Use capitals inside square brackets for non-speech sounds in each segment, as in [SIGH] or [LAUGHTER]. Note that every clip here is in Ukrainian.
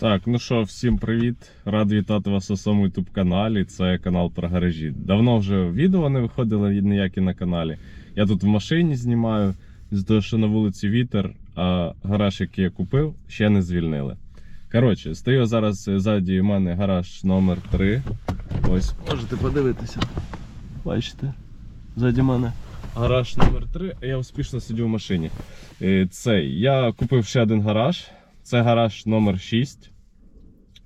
Так, ну що, всім привіт. Рад вітати вас у своєму youtube каналі. Це канал про гаражі. Давно вже відео не виходило ніякі на каналі. Я тут в машині знімаю, з того, що на вулиці вітер, а гараж, який я купив, ще не звільнили. Коротше, стою зараз ззаді у мене гараж номер 3 Ось, можете подивитися. Бачите? Ззаді мене. Гараж номер 3 а я успішно сидю в машині. Е, Цей. Я купив ще один гараж. Це гараж номер 6.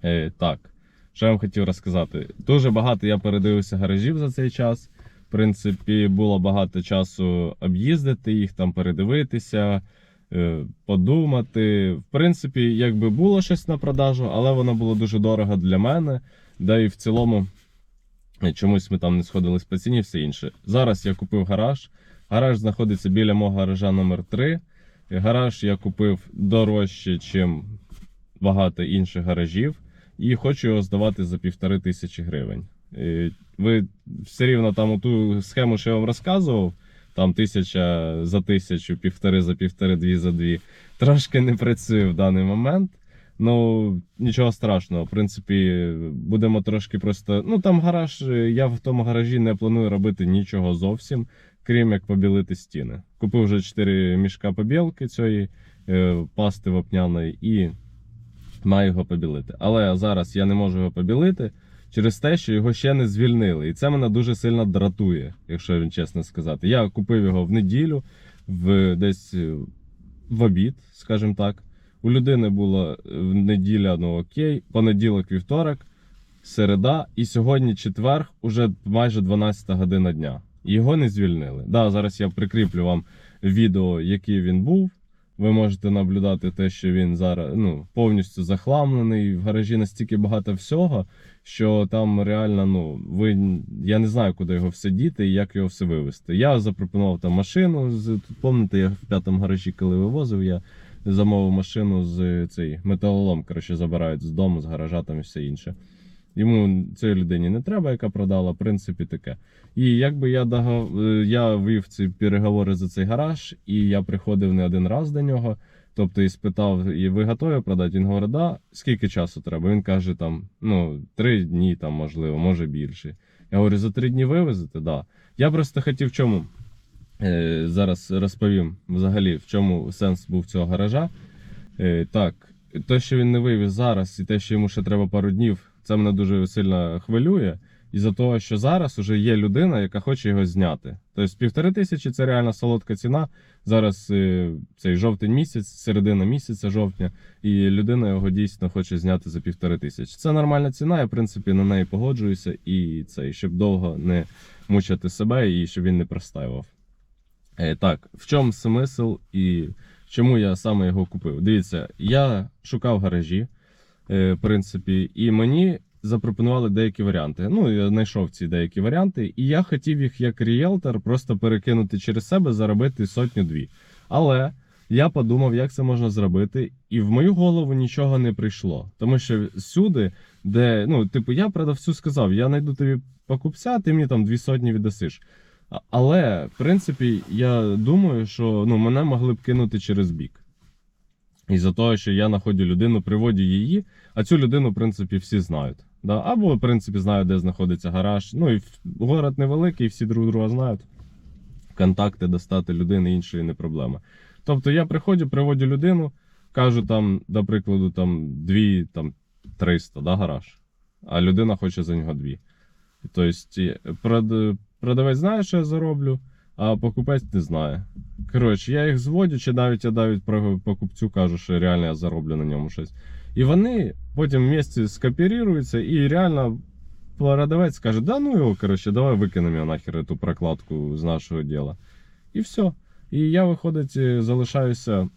Е, так, що я вам хотів розказати. Дуже багато я передивився гаражів за цей час. В принципі, було багато часу об'їздити їх, там передивитися, е, подумати. В принципі, якби було щось на продажу, але воно було дуже дорого для мене. Да і в цілому е, чомусь ми там не сходились по ціні, все інше. Зараз я купив гараж. Гараж знаходиться біля мого гаража номер 3 Гараж я купив дорожче, ніж багато інших гаражів, і хочу його здавати за півтори тисячі гривень. Е, Ви все рівно там ту схему, що я вам розказував, там тисяча за тисячу, півтори за півтори, дві за дві, трошки не працює в даний момент. Ну, нічого страшного. В принципі, будемо трошки просто. Ну, там гараж, е, я в тому гаражі не планую робити нічого зовсім крім як побілити стіни. Купив вже 4 мішка побілки цієї е, пасти вапняної і маю його побілити. Але зараз я не можу його побілити через те, що його ще не звільнили. І це мене дуже сильно дратує, якщо він чесно сказати. Я купив його в неділю, в десь е, в обід, скажімо так. У людини була е, неділя, ну окей, понеділок, вівторок, середа, і сьогодні четверг, уже майже 12 година дня. Його не звільнили. Да, зараз я прикріплю вам відео, який він був. Ви можете наблюдати те, що він зараз ну, повністю захламлений. В гаражі настільки багато всього, що там реально, ну, ви я не знаю, куди його все діти і як його все вивезти. Я запропонував там машину. З пам'ятаєте, я в п'ятому гаражі, коли вивозив, я замовив машину з цей металолом. Коротше, забирають з дому, з гаража там і все інше. Йому цієї людині не треба, яка продала, в принципі, таке. І якби я догав... е, я вів ці переговори за цей гараж, і я приходив не один раз до нього. Тобто і спитав, і ви готові продати? Він говорить, да, скільки часу треба? Він каже, там, ну, три дні, там, можливо, може більше. Я говорю, за три дні вивезете? Да. Я просто хотів в чому. Е, зараз розповім взагалі, в чому сенс був цього гаража. Е, так, те, що він не вивіз зараз, і те, що йому ще треба пару днів. Це мене дуже сильно хвилює. І за того, що зараз вже є людина, яка хоче його зняти. Тобто півтори тисячі це реально солодка ціна. Зараз е, цей жовтень місяць, середина місяця жовтня, і людина його дійсно хоче зняти за півтори тисячі. Це нормальна ціна, я в принципі на неї погоджуюся, і це, щоб довго не мучити себе і щоб він не простаював. Е, так, в чому смисл і чому я саме його купив? Дивіться, я шукав гаражі в принципі, і мені запропонували деякі варіанти. Ну, я знайшов ці деякі варіанти, і я хотів їх як ріелтор просто перекинути через себе, заробити сотню-дві. Але я подумав, як це можна зробити, і в мою голову нічого не прийшло. Тому що всюди, де, ну, типу, я продавцю сказав, я знайду тобі покупця, ти мені там дві сотні віддасиш. Але, в принципі, я думаю, що ну, мене могли б кинути через бік. Із-за того, що я знаходжу людину, приводю її, а цю людину, в принципі, всі знають. Да? Або, в принципі, знають, де знаходиться гараж. Ну і город невеликий, всі друг друга знають. Контакти достати людини іншої не проблема. Тобто я приходжу, приводю людину, кажу там, до прикладу, там 2, там 300, да, гараж. А людина хоче за нього 2. Тобто, продавець знає, що я зароблю, а покупець не знає. Коротше, я їх зводю, чи навіть я навіть покупцю кажу, що реально я зароблю на ньому щось. І вони потім в місці скооперуються, і реально продавець каже, да ну його, коротше, давай викинемо його нахер ту прокладку з нашого діла. І все. І я, виходить, залишаюся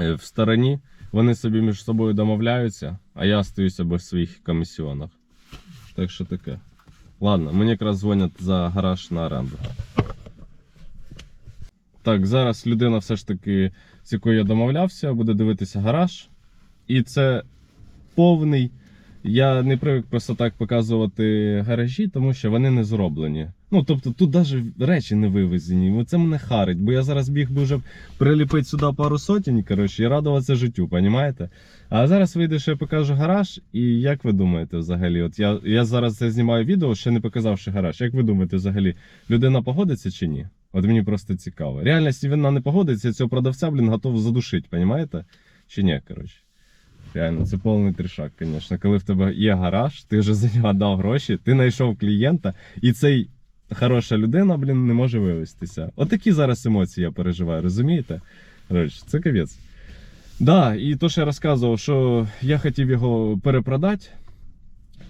е, в стороні, вони собі між собою домовляються, а я остаюся без своїх комісіонах. Так що таке. Ладно, мені якраз дзвонять за гараж на оренду. Так, зараз людина все ж таки, з якою я домовлявся, буде дивитися гараж. І це повний. Я не привик просто так показувати гаражі, тому що вони не зроблені. Ну, тобто тут навіть речі не вивезені. Це мене харить, бо я зараз біг би вже приліпити сюди пару сотень, коротше, і радуватися життю, понімаєте? А зараз вийде, що я покажу гараж, і як ви думаєте взагалі? От я, я зараз це знімаю відео, ще не показавши гараж. Як ви думаєте, взагалі, людина погодиться чи ні? От мені просто цікаво. Реально, якщо вона не погодиться, цього продавця, блін, готов задушити, понімаєте? Чи ні, коротше. Реально, це повний трішак, звісно. Коли в тебе є гараж, ти вже за нього дав гроші, ти знайшов клієнта, і цей хороша людина, блін, не може вивестися. Отакі зараз емоції я переживаю, розумієте? Коротше, це капець. Да, і то, що я розказував, що я хотів його перепродати.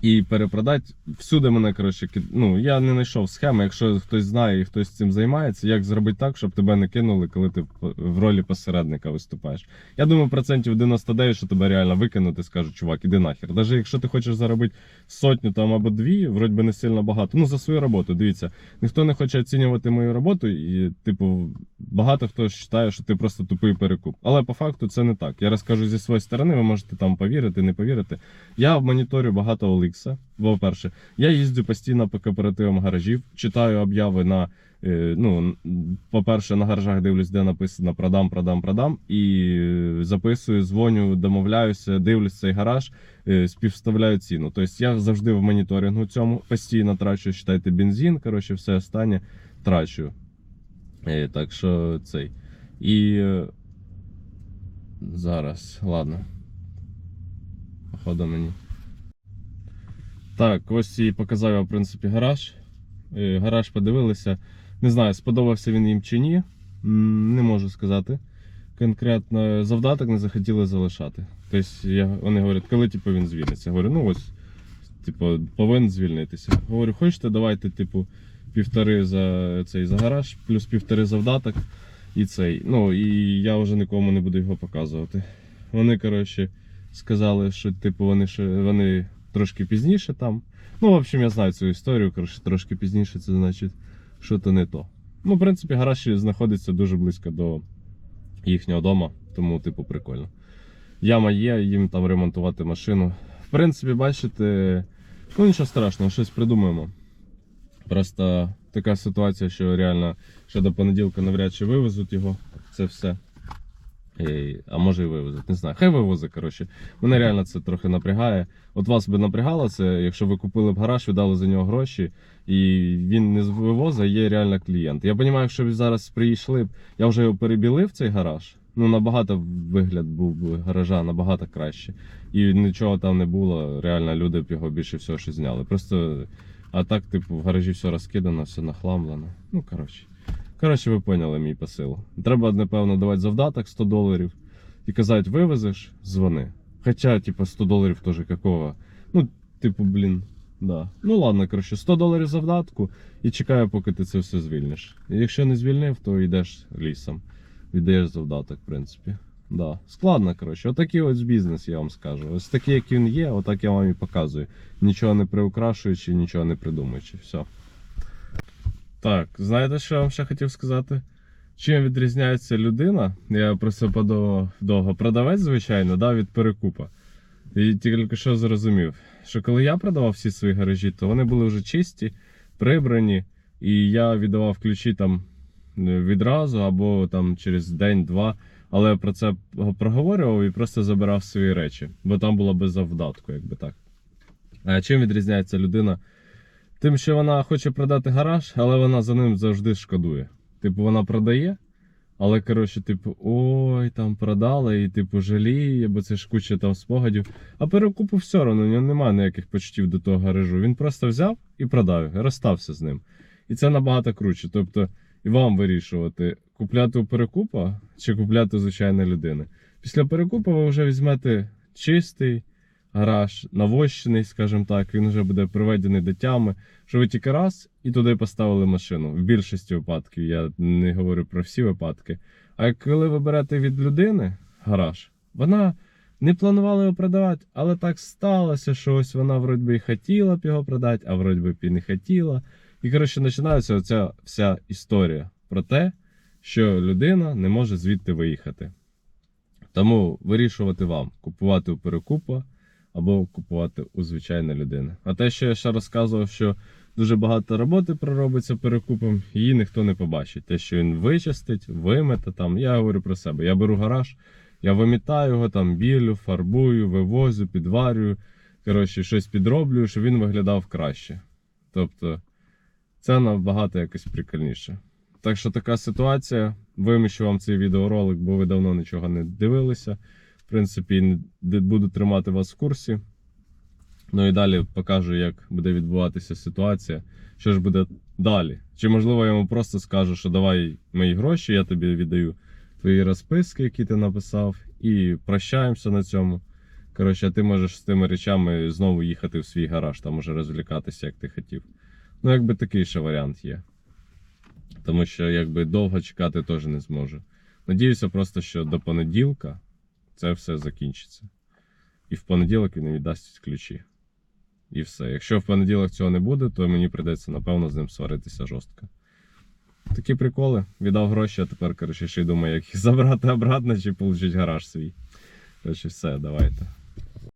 І перепродати всюди мене, коротше, кид- ну, я не знайшов схеми. Якщо хтось знає і хтось цим займається, як зробити так, щоб тебе не кинули, коли ти в- ролі посередника виступаєш. Я думаю, процентів 99, що тебе реально викинути, скажуть, чувак, іди нахер. Навіть якщо ти хочеш заробити сотню там або дві, вроді би не сильно багато. Ну, за свою роботу, дивіться, ніхто не хоче оцінювати мою роботу, і, типу, багато хто вважає, що ти просто тупий перекуп. Але по факту це не так. Я розкажу зі своєї сторони, ви можете там повірити, не повірити. Я моніторю багато Олікса. Бо, перше, я їздю постійно по кооперативам гаражів, читаю обяви на. е, Ну, по-перше, на гаражах дивлюсь, де написано продам, продам, продам. І е, записую, дзвоню, домовляюся, дивлюсь цей гараж, е, співставляю ціну. Тобто я завжди в моніторингу цьому постійно трачу, считайте, бензин, коротше, все останнє трачу. Так що цей. І зараз, ладно. Походу мені. Так, ось і показав я, в принципі, гараж. Е, Гараж подивилися. Не знаю, сподобався він їм чи ні. Не можу сказати. Конкретно завдаток не захотіли залишати. Тобто я, вони говорять, коли типу, він звільниться. Я говорю, ну ось, типу, повинен звільнитися. Говорю, хочете, давайте, типу, півтори за цей за гараж, плюс півтори завдаток і цей. Ну, і я вже нікому не буду його показувати. Вони, коротше, сказали, що типу, вони, вони трошки пізніше там. Ну, в общем, я знаю цю історію, коротше, трошки пізніше, це значить, що то не то. Ну, в принципі, гараж знаходиться дуже близько до їхнього дому, тому, типу, прикольно. Яма є, їм там ремонтувати машину. В принципі, бачите, ну нічого страшного, щось придумаємо. Просто така ситуація, що реально ще до понеділка навряд чи вивезуть його. Це все. А може і вивезуть, не знаю. Хай вивозить, коротше. Мене реально це трохи напрягає. От вас би напрягало це, якщо ви купили б гараж, віддали за нього гроші, і він не вивозить, є реально клієнт. Я розумію, якщо б зараз прийшли б, я вже його перебілив, цей гараж. Ну, набагато вигляд був би гаража, набагато краще. І нічого там не було. Реально люди б його більше всього що зняли. Просто, а так, типу, в гаражі все розкидано, все нахламлено. Ну, коротше. Коротше, ви поняли мій посил. Треба, напевно, давати завдаток 100 доларів і казати, вивезеш, дзвони. Хоча, типу, 100 доларів теж какого. Ну, типу, блін, да. Ну ладно, коротше, 100 доларів завдатку і чекаю, поки ти це все звільниш. І якщо не звільнив, то йдеш лісом. Віддаєш завдаток, в принципі. Да. Складно, коротше. Отакий ось бізнес, я вам скажу. Ось такий, як він є, отак я вам і показую. Нічого не приукрашуючи, нічого не придумуючи. Все. Так, знаєте, що я вам ще хотів сказати? Чим відрізняється людина? Я про це подумав довго. Продавець, звичайно, да, від перекупа. І тільки що зрозумів, що коли я продавав всі свої гаражі, то вони були вже чисті, прибрані, і я віддавав ключі там е, відразу або там через день-два. Але я про це проговорював і просто забирав свої речі, бо там було без завдатку, якби так. А чим відрізняється людина? Тим, що вона хоче продати гараж, але вона за ним завжди шкодує. Типу, вона продає, але коротше, типу, ой, там продала, і типу жаліє, бо це ж куча там спогадів. А перекупу все одно, у нього немає ніяких почуттів до того гаражу. Він просто взяв і продав, розстався з ним. І це набагато круче. Тобто, і вам вирішувати, купляти у перекупа чи купляти у звичайної людини. Після перекупу ви вже візьмете чистий гараж, навощений, скажімо так, він вже буде приведений до тями, що ви тільки раз і туди поставили машину. В більшості випадків, я не говорю про всі випадки. А коли ви берете від людини гараж, вона не планувала його продавати, але так сталося, що ось вона вроді би і хотіла б його продати, а вроді би і не хотіла. І коротше починається оця вся історія про те, що людина не може звідти виїхати. Тому вирішувати вам, купувати у перекупа або купувати у звичайної людини. А те, що я ще розказував, що дуже багато роботи проробиться перекупом, її ніхто не побачить. Те, що він вичистить, вимете там. Я говорю про себе. Я беру гараж, я вимітаю його там, білю, фарбую, вивозю, підварюю. Коротше, щось підроблюю, щоб він виглядав краще. Тобто, це набагато якось прикольніше. Так що така ситуація. Виміщу вам цей відеоролик, бо ви давно нічого не дивилися. В принципі, буду тримати вас в курсі. Ну і далі покажу, як буде відбуватися ситуація, що ж буде далі. Чи можливо я йому просто скажу, що давай мої гроші, я тобі віддаю твої розписки, які ти написав, і прощаємося на цьому. Коротше, а ти можеш з тими речами знову їхати в свій гараж, там уже розвлікатися, як ти хотів. Ну, якби такий ще варіант є. Тому що якби довго чекати теж не зможу. Надіюся, просто що до понеділка це все закінчиться. І в понеділок він віддасть ключі. І все. Якщо в понеділок цього не буде, то мені прийдеться, напевно, з ним сваритися жорстко. Такі приколи. Віддав гроші, а тепер, коротше, ще й думаю, як їх [LAUGHS] забрати обратно чи отримати гараж свій. Коротше, все, давайте.